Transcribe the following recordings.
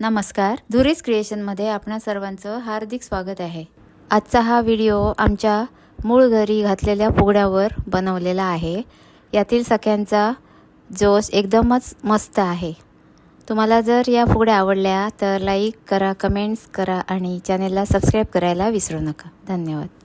नमस्कार धुरीज क्रिएशनमध्ये आपणा सर्वांचं हार्दिक स्वागत आहे आजचा हा व्हिडिओ आमच्या मूळ घरी घातलेल्या फुगड्यावर बनवलेला आहे यातील सख्यांचा जोश एकदमच मस्त आहे तुम्हाला जर या फुगड्या आवडल्या तर लाईक करा कमेंट्स करा आणि चॅनेलला सबस्क्राईब करायला विसरू नका धन्यवाद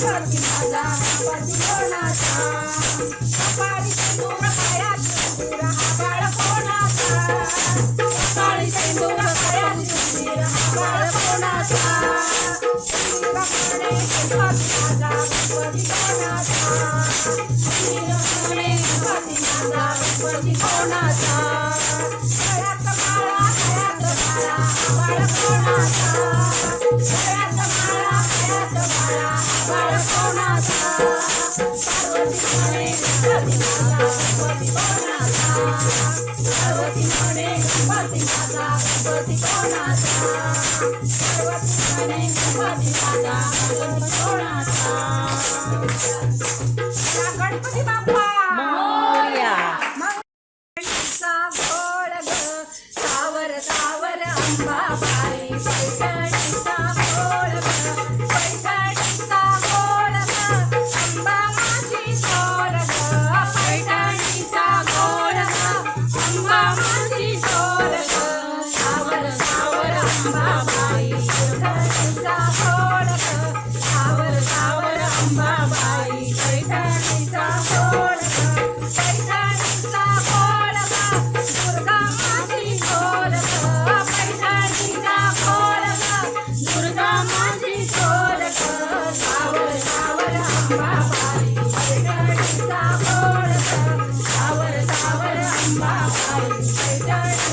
करती माझा बापाची कोणाचा सकाळी सिंदूर पायात सिंदूर हा बाळ कोणाचा सकाळी सिंदूर पायात सिंदूर हा बाळ कोणाचा कोणाचा कोणाचा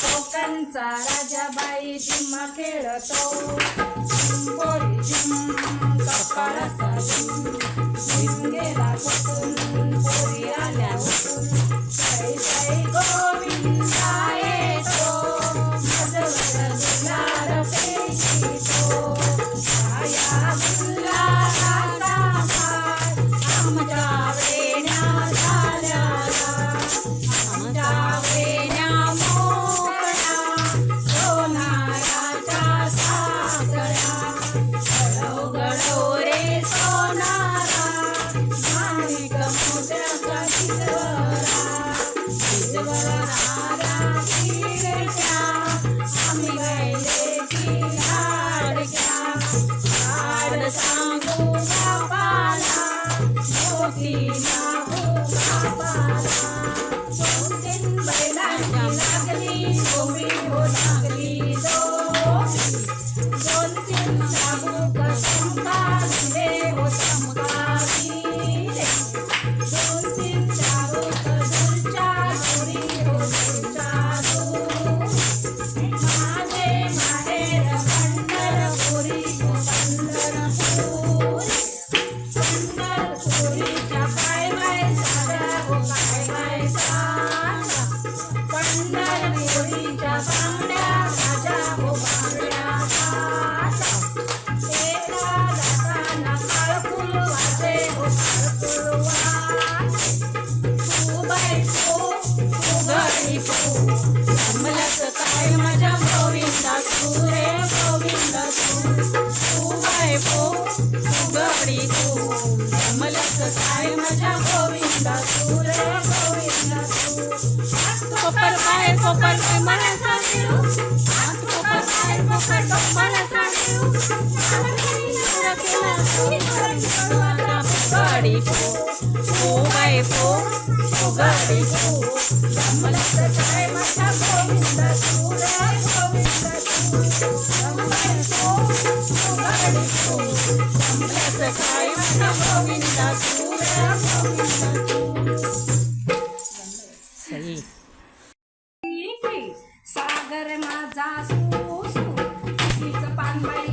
कोकणचा राजाबाई जिम्मा खेळतो. पोरी जिम कपाळाचा जिम. गेला पोरी Bye. तू तू काय माझ्या गोविंदा तू रे गोविंदा तू कोपर बाहेर कोपर मला कोपर बाहेर कोपर गाडी पो बाय पो सागर माझा सुसू तिच पानबाई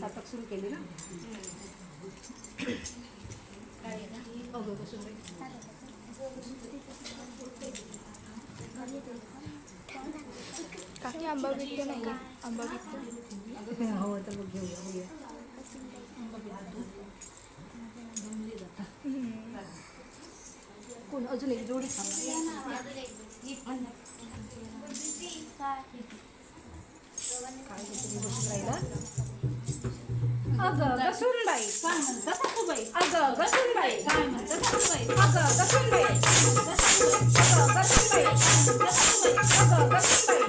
सातक सुरू केली ना काकी आंबा विकते नाही आंबा विकते हो तर घेऊया कोण? अजून एक जोडी अगं गसूनबाई काय म्हणता सासूबाई अगं गसूनबाई काय म्हणता सासूबाई अगं गसूनबाई अगं गसूनबाई अगं गसूनबाई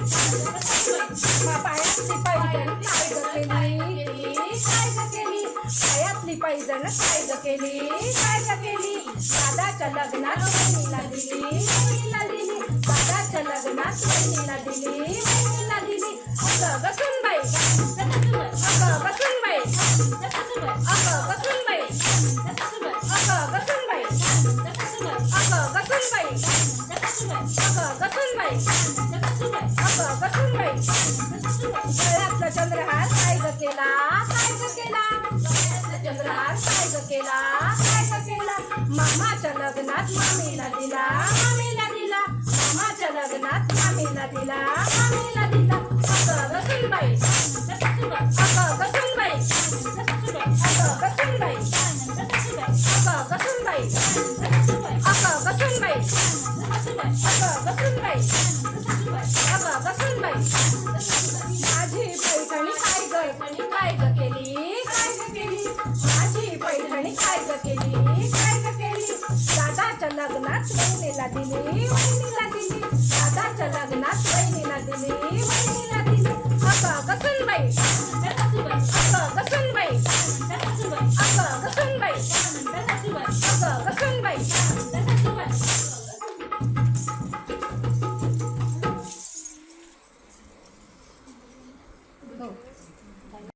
पायातली पैजण काय केली. काय केली. पायातली पैजण काय केली. काय केली. दादाच्या लग्नात वहिनीला दिली वहिनीला दिली दादाच्या लग्नात वहिनीला दिली. वहिनीला दिली. अगं गसूनबाई काय ग केला? काय ग केला. मामाच्या लग्नात मामीला दिला. मामीला दिला. मामाच्या लग्नात मामीला दिला. मामीला दिला. अगं गसूनबाई अगं गसूनबाई अगं गसूनबाई अगं गसूनबाई अगं गसूनबाई अगं गसूनबाई अगं गसूनबाई माझी पैठणी काय ग? काय ग केली? पैठणी काय केली? काय केली? दादाच्या लग्नात वहिनीला दिली वहिनीला दिली. दादाच्या लग्नात वहिनीला वहिनीला दिली